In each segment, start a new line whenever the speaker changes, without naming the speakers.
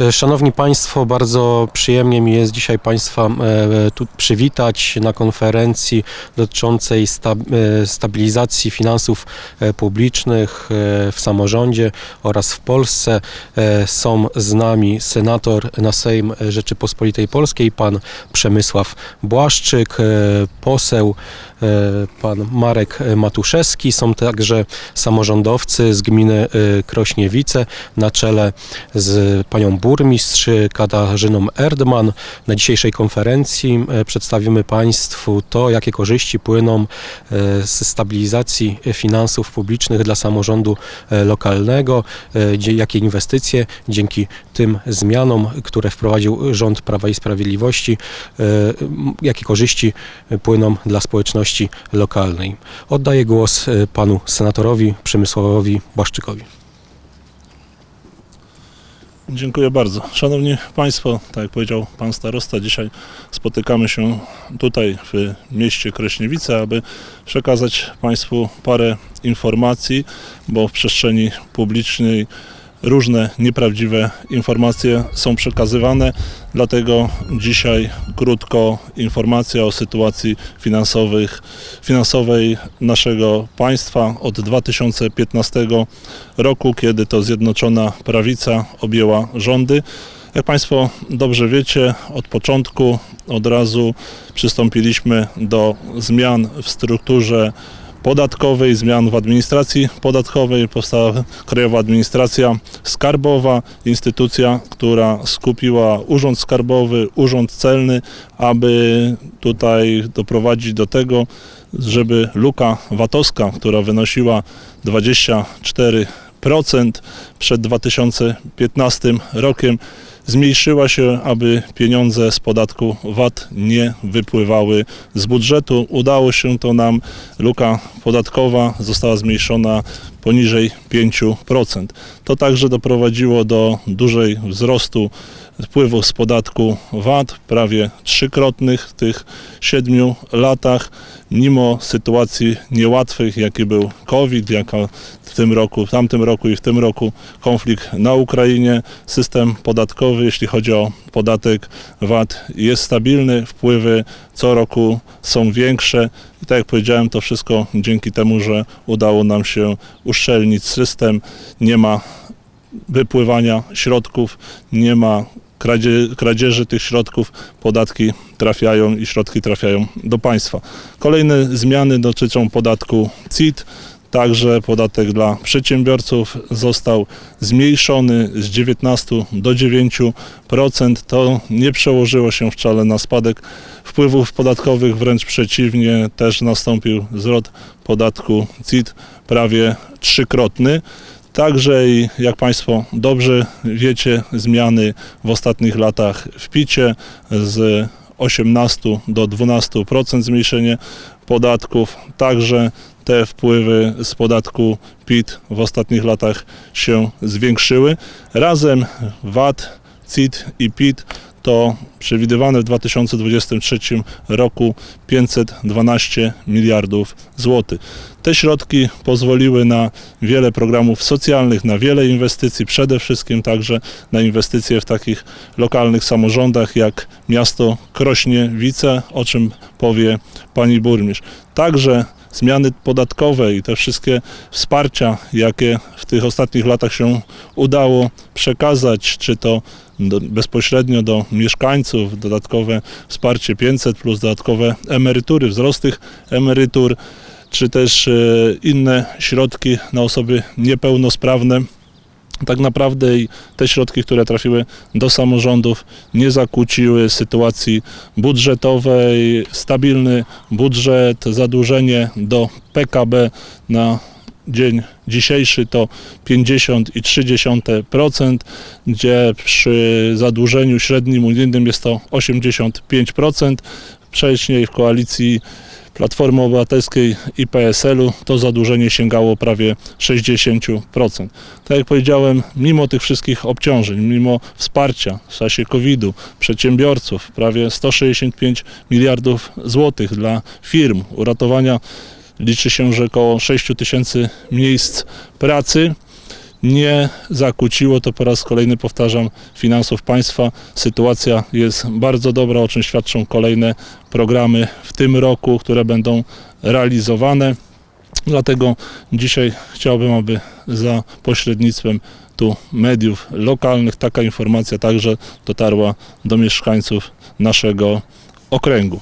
E, Szanowni Państwo, bardzo przyjemnie mi jest dzisiaj Państwa e, tu przywitać na konferencji dotyczącej e, stabilizacji finansów publicznych w samorządzie oraz w Polsce. Są z nami senator na Sejm Rzeczypospolitej Polskiej, pan Przemysław Błaszczyk, poseł pan Marek Matuszewski. Są także samorządowcy z gminy e, Krośniewice na czele z panią burmistrz Katarzyną Erdman. Na dzisiejszej konferencji e, przedstawimy Państwu to, jakie korzyści płyną e, z stabilizacji finansów publicznych dla samorządu e, lokalnego, e, jakie inwestycje dzięki tym zmianom, które wprowadził rząd Prawa i Sprawiedliwości, e, jakie korzyści płyną dla społeczności lokalnej. Oddaję głos e, panu senatorowi Przemysławowi Błaszczykowi.
Dziękuję bardzo. Szanowni Państwo, tak jak powiedział Pan Starosta, dzisiaj spotykamy się tutaj w mieście Kraśniewice, aby przekazać Państwu parę informacji, bo w przestrzeni publicznej różne nieprawdziwe informacje są przekazywane, dlatego dzisiaj krótko informacja o sytuacji finansowych, finansowej naszego państwa od 2015 roku, kiedy to Zjednoczona Prawica objęła rządy. Jak Państwo dobrze wiecie, od początku od razu przystąpiliśmy do zmian w strukturze podatkowej, zmian w administracji podatkowej. Powstała Krajowa Administracja Skarbowa, instytucja, która skupiła Urząd Skarbowy, Urząd Celny, aby tutaj doprowadzić do tego, żeby luka VAT-owska, która wynosiła 24% przed 2015 rokiem, zmniejszyła się, aby pieniądze z podatku VAT nie wypływały z budżetu. Udało się to nam. Luka podatkowa została zmniejszona poniżej 5%. To także doprowadziło do dużej wzrostu wpływów z podatku VAT, prawie trzykrotnych w tych siedmiu latach, mimo sytuacji niełatwych, jaki był COVID, jaka w tym roku, w tamtym roku i w tym roku konflikt na Ukrainie. System podatkowy, jeśli chodzi o podatek VAT, jest stabilny, wpływy co roku są większe i tak jak powiedziałem, to wszystko dzięki temu, że udało nam się uszczelnić system, nie ma wypływania środków, nie ma kradzie, kradzieży tych środków, podatki trafiają i środki trafiają do państwa. Kolejne zmiany dotyczą podatku CIT. Także podatek dla przedsiębiorców został zmniejszony z 19 do 9%. To nie przełożyło się wcale na spadek wpływów podatkowych, wręcz przeciwnie, też nastąpił zwrot podatku CIT prawie trzykrotny. Także i jak Państwo dobrze wiecie, zmiany w ostatnich latach w PIT-cie z 18 do 12% zmniejszenie podatków. Także te wpływy z podatku PIT w ostatnich latach się zwiększyły. Razem VAT, CIT i PIT to przewidywane w 2023 roku 512 miliardów złotych. Te środki pozwoliły na wiele programów socjalnych, na wiele inwestycji, przede wszystkim także na inwestycje w takich lokalnych samorządach jak miasto Krośnie-Wice, o czym powie pani burmistrz. Także zmiany podatkowe i te wszystkie wsparcia, jakie w tych ostatnich latach się udało przekazać, czy to do, bezpośrednio do mieszkańców, dodatkowe wsparcie 500 plus dodatkowe emerytury, wzrost tych emerytur, czy też e, inne środki na osoby niepełnosprawne. Tak naprawdę te środki, które trafiły do samorządów, nie zakłóciły sytuacji budżetowej. Stabilny budżet, zadłużenie do PKB na dzień dzisiejszy to 50,3%, gdzie przy zadłużeniu średnim unijnym jest to 85%. Wcześniej w koalicji Platformy Obywatelskiej i PSL-u to zadłużenie sięgało prawie 60%. Tak jak powiedziałem, mimo tych wszystkich obciążeń, mimo wsparcia w czasie COVID-u przedsiębiorców, prawie 165 miliardów złotych dla firm, uratowania liczy się, że około 6 tysięcy miejsc pracy. Nie zakłóciło, to po raz kolejny powtarzam, finansów państwa. Sytuacja jest bardzo dobra, o czym świadczą kolejne programy w tym roku, które będą realizowane. Dlatego dzisiaj chciałbym, aby za pośrednictwem tu mediów lokalnych taka informacja także dotarła do mieszkańców naszego okręgu.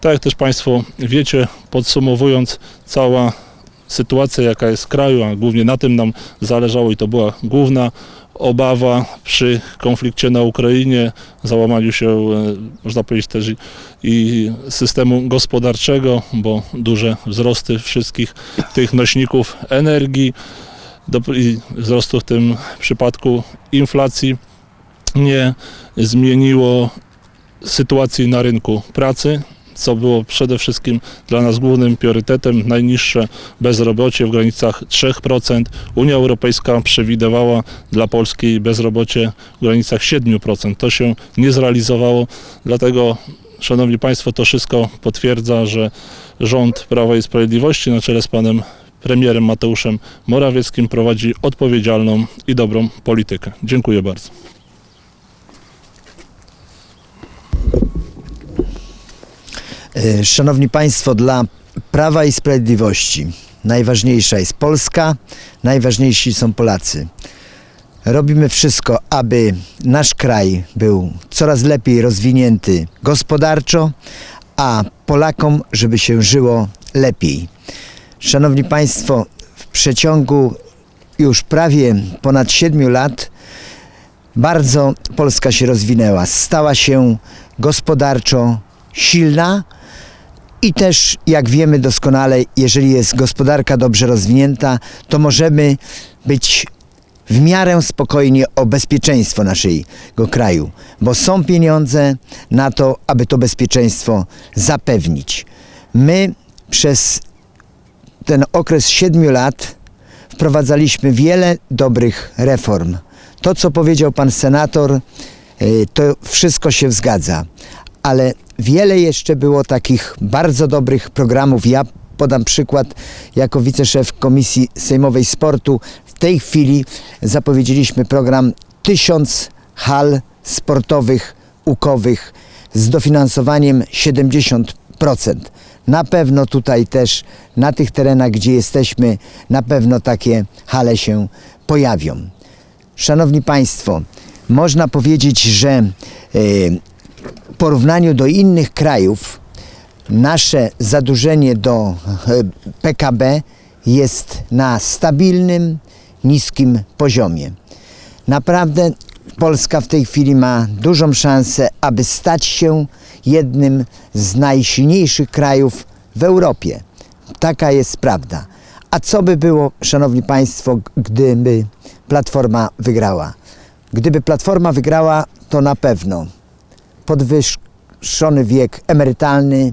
Tak jak też Państwo wiecie, podsumowując, cała sytuacja, jaka jest w kraju, a głównie na tym nam zależało i to była główna obawa przy konflikcie na Ukrainie, załamaniu się, e, można powiedzieć też i, systemu gospodarczego, bo duże wzrosty wszystkich tych nośników energii i wzrostu w tym przypadku inflacji nie zmieniło sytuacji na rynku pracy, co było przede wszystkim dla nas głównym priorytetem. Najniższe bezrobocie w granicach 3%. Unia Europejska przewidywała dla Polski bezrobocie w granicach 7%. To się nie zrealizowało, dlatego Szanowni Państwo, to wszystko potwierdza, że rząd Prawa i Sprawiedliwości na czele z panem premierem Mateuszem Morawieckim prowadzi odpowiedzialną i dobrą politykę. Dziękuję bardzo.
Szanowni Państwo, dla Prawa i Sprawiedliwości najważniejsza jest Polska, najważniejsi są Polacy. Robimy wszystko, aby nasz kraj był coraz lepiej rozwinięty gospodarczo, a Polakom, żeby się żyło lepiej. Szanowni Państwo, w przeciągu już prawie ponad siedmiu lat bardzo Polska się rozwinęła. Stała się gospodarczo silna, i też, jak wiemy doskonale, jeżeli jest gospodarka dobrze rozwinięta, to możemy być w miarę spokojni o bezpieczeństwo naszego kraju, bo są pieniądze na to, aby to bezpieczeństwo zapewnić. My przez ten okres siedmiu lat wprowadzaliśmy wiele dobrych reform. To, co powiedział pan senator, y, to wszystko się zgadza, ale wiele jeszcze było takich bardzo dobrych programów. Ja podam przykład jako wiceszef Komisji Sejmowej Sportu. W tej chwili zapowiedzieliśmy program 1000 hal sportowych, ukowych z dofinansowaniem 70%. Na pewno tutaj też na tych terenach, gdzie jesteśmy, na pewno takie hale się pojawią. Szanowni Państwo, można powiedzieć, że e, w porównaniu do innych krajów nasze zadłużenie do e, PKB jest na stabilnym, niskim poziomie. Naprawdę Polska w tej chwili ma dużą szansę, aby stać się jednym z najsilniejszych krajów w Europie. Taka jest prawda. A co by było, Szanowni Państwo, gdyby Platforma wygrała? Gdyby Platforma wygrała, to na pewno podwyższony wiek emerytalny,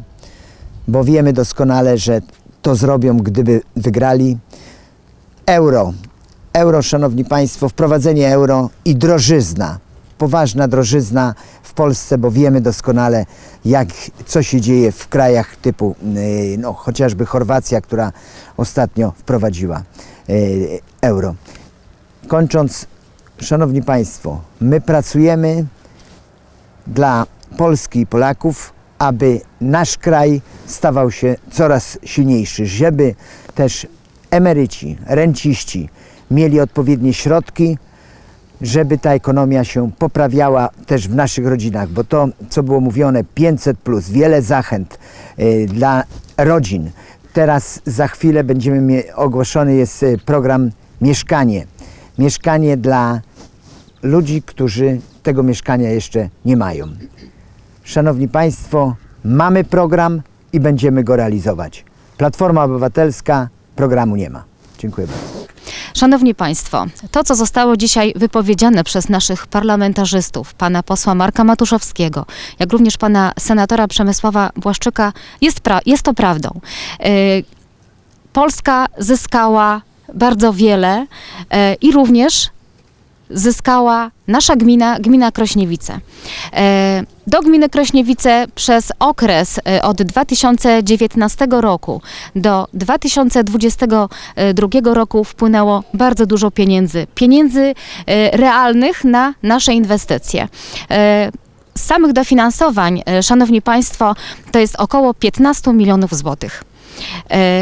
bo wiemy doskonale, że to zrobią, gdyby wygrali. Euro. Euro, szanowni państwo, wprowadzenie euro i drożyzna. Poważna drożyzna w Polsce, bo wiemy doskonale, jak, co się dzieje w krajach typu, yy, no, chociażby Chorwacja, która ostatnio wprowadziła yy, euro. Kończąc, szanowni państwo, my pracujemy dla Polski i Polaków, aby nasz kraj stawał się coraz silniejszy, żeby też emeryci, renciści mieli odpowiednie środki, żeby ta ekonomia się poprawiała też w naszych rodzinach, bo to, co było mówione, 500, plus, wiele zachęt y, dla rodzin. Teraz za chwilę będziemy ogłoszony jest y, program Mieszkanie. Mieszkanie dla ludzi, którzy tego mieszkania jeszcze nie mają. Szanowni Państwo, mamy program i będziemy go realizować. Platforma Obywatelska programu nie ma. Dziękuję bardzo.
Szanowni Państwo, to co zostało dzisiaj wypowiedziane przez naszych parlamentarzystów, pana posła Marka Matuszowskiego, jak również pana senatora Przemysława Błaszczyka, jest, jest to prawdą. Yy, Polska zyskała bardzo wiele yy, i również zyskała nasza gmina, gmina Krośniewice. E, Do gminy Krośniewice przez okres e, od 2019 roku do 2022 roku wpłynęło bardzo dużo pieniędzy. Pieniędzy e, realnych na nasze inwestycje. Z samych dofinansowań, Szanowni Państwo, to jest około 15 milionów złotych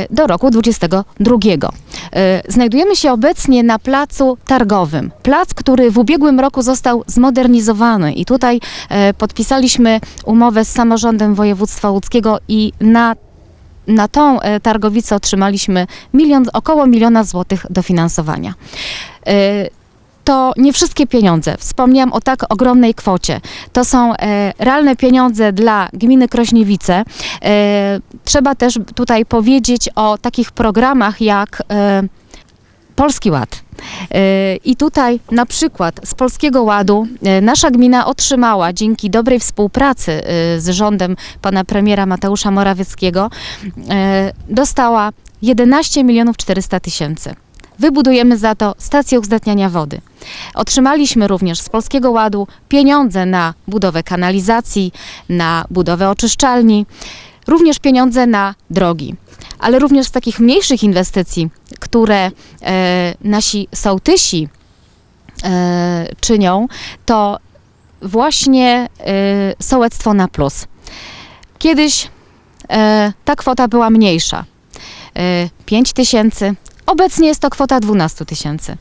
do roku 2022. E, Znajdujemy się obecnie na placu targowym. Plac, który w ubiegłym roku został zmodernizowany i tutaj e, podpisaliśmy umowę z samorządem województwa łódzkiego i na na tą e, targowicę otrzymaliśmy milion, około miliona złotych dofinansowania. To nie wszystkie pieniądze. Wspomniałam o tak ogromnej kwocie. To są e, realne pieniądze dla gminy Krośniewice. E, trzeba też tutaj powiedzieć o takich programach jak e, Polski Ład. E, I tutaj na przykład z Polskiego Ładu e, nasza gmina otrzymała dzięki dobrej współpracy e, z rządem pana premiera Mateusza Morawieckiego dostała 11 milionów 400 tysięcy. Wybudujemy za to stację uzdatniania wody. Otrzymaliśmy również z Polskiego Ładu pieniądze na budowę kanalizacji, na budowę oczyszczalni, również pieniądze na drogi. Ale również z takich mniejszych inwestycji, które e, nasi sołtysi e, czynią, to właśnie e, sołectwo na plus. Kiedyś e, ta kwota była mniejsza. E, 5 tysięcy, obecnie jest to kwota 12 tysięcy.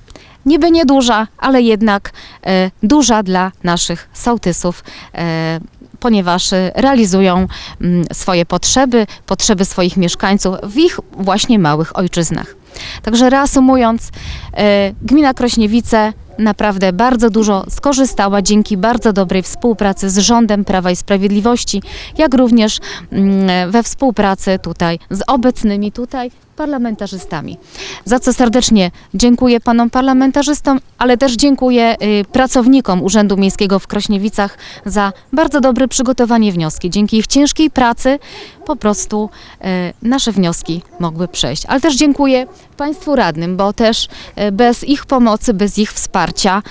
Niby nieduża, ale jednak e, duża dla naszych sołtysów, e, ponieważ e, realizują mm, swoje potrzeby, potrzeby swoich mieszkańców w ich właśnie małych ojczyznach. Także reasumując, e, gmina Krośniewice naprawdę bardzo dużo skorzystała dzięki bardzo dobrej współpracy z rządem Prawa i Sprawiedliwości, jak również mm, we współpracy tutaj z obecnymi tutaj parlamentarzystami. Za co serdecznie dziękuję panom parlamentarzystom, ale też dziękuję y, pracownikom Urzędu Miejskiego w Krośniewicach za bardzo dobre przygotowanie wnioski. Dzięki ich ciężkiej pracy po prostu y, nasze wnioski mogły przejść. Ale też dziękuję państwu radnym, bo też y, bez ich pomocy, bez ich wsparcia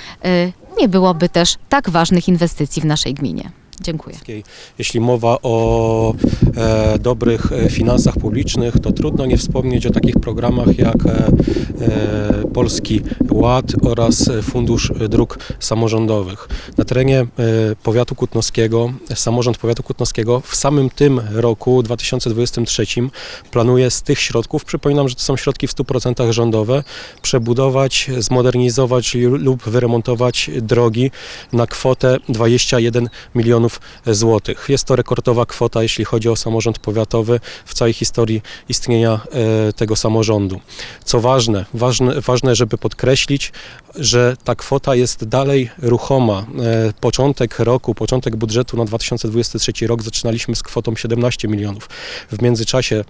nie byłoby też tak ważnych inwestycji w naszej gminie. Dziękuję.
Jeśli mowa o e, dobrych e, finansach publicznych, to trudno nie wspomnieć o takich programach jak e, e, Polski Ład oraz e, Fundusz Dróg Samorządowych. Na terenie e, powiatu kutnowskiego, samorząd powiatu kutnowskiego w samym tym roku 2023 planuje z tych środków, przypominam, że to są środki w 100% rządowe, przebudować, zmodernizować lub wyremontować drogi na kwotę 21 milionów złotych. Jest to rekordowa kwota, jeśli chodzi o samorząd powiatowy w całej historii istnienia e, tego samorządu. Co ważne, ważne, ważne, żeby podkreślić, że ta kwota jest dalej ruchoma. E, Początek roku, początek budżetu na 2023 rok zaczynaliśmy z kwotą 17 milionów. W międzyczasie e,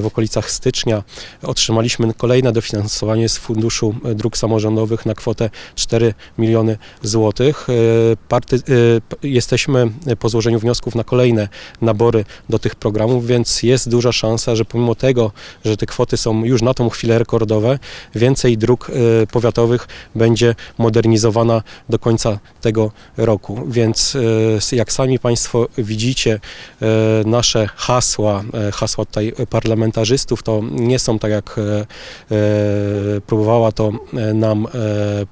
w okolicach stycznia otrzymaliśmy kolejne dofinansowanie z Funduszu Dróg Samorządowych na kwotę 4 miliony złotych. E, Party, jesteśmy po złożeniu wniosków na kolejne nabory do tych programów, więc jest duża szansa, że pomimo tego, że te kwoty są już na tą chwilę rekordowe, więcej dróg powiatowych będzie modernizowana do końca tego roku. Więc e, jak sami Państwo widzicie, e, nasze hasła, e, hasła tutaj parlamentarzystów, to nie są tak jak próbowała to nam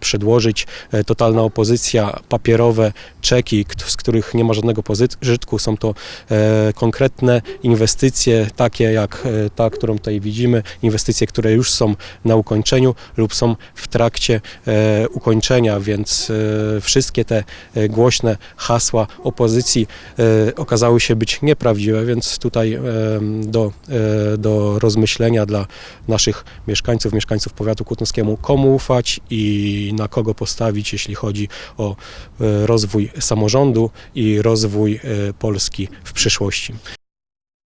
przedłożyć totalna opozycja, papierowe czeki, z których nie ma żadnego pożytku. Są to konkretne inwestycje, takie jak ta, którą tutaj widzimy, inwestycje, które już są na ukończeniu lub są w trakcie ukończenia, więc e, wszystkie te e, głośne hasła opozycji e, okazały się być nieprawdziwe, więc tutaj e, do, e, do rozmyślenia dla naszych mieszkańców, mieszkańców powiatu kutnowskiemu, komu ufać i na kogo postawić, jeśli chodzi o e, rozwój samorządu i rozwój e, Polski w przyszłości.